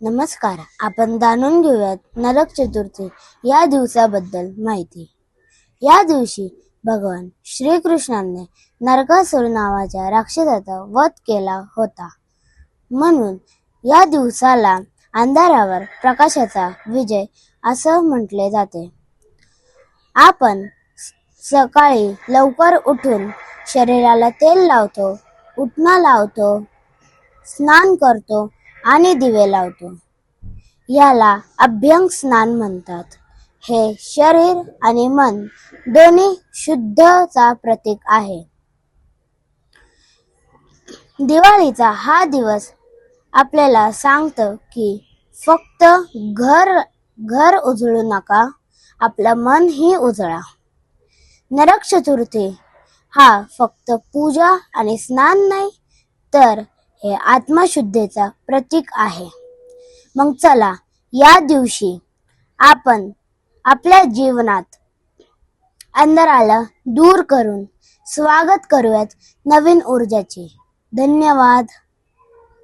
नमस्कार आपण जाणून घेऊयात नरक चतुर्थी या दिवसाबद्दल माहिती. या दिवशी भगवान श्रीकृष्णाने नरकासुर नावाच्या राक्षसाचा वध केला होता. म्हणून या दिवसाला अंधारावर प्रकाशाचा विजय असं म्हटले जाते. आपण सकाळी लवकर उठून शरीराला तेल लावतो उठणं लावतो स्नान करतो आणि दिवे लावतो. याला अभ्यंग स्नान म्हणतात. हे शरीर आणि मन दोन्ही शुद्धचा प्रतीक आहे. दिवाळीचा हा दिवस आपल्याला सांगतं की फक्त घर घर उजळू नका आपलं मन ही उजळा. नरक चतुर्थी हा फक्त पूजा आणि स्नान नाही तर हे आत्मशुद्धेचा प्रतीक आहे. मग चला या दिवशी आपण आपल्या जीवनात अंधाराला दूर करून स्वागत करूयात नवीन ऊर्जाचे. धन्यवाद.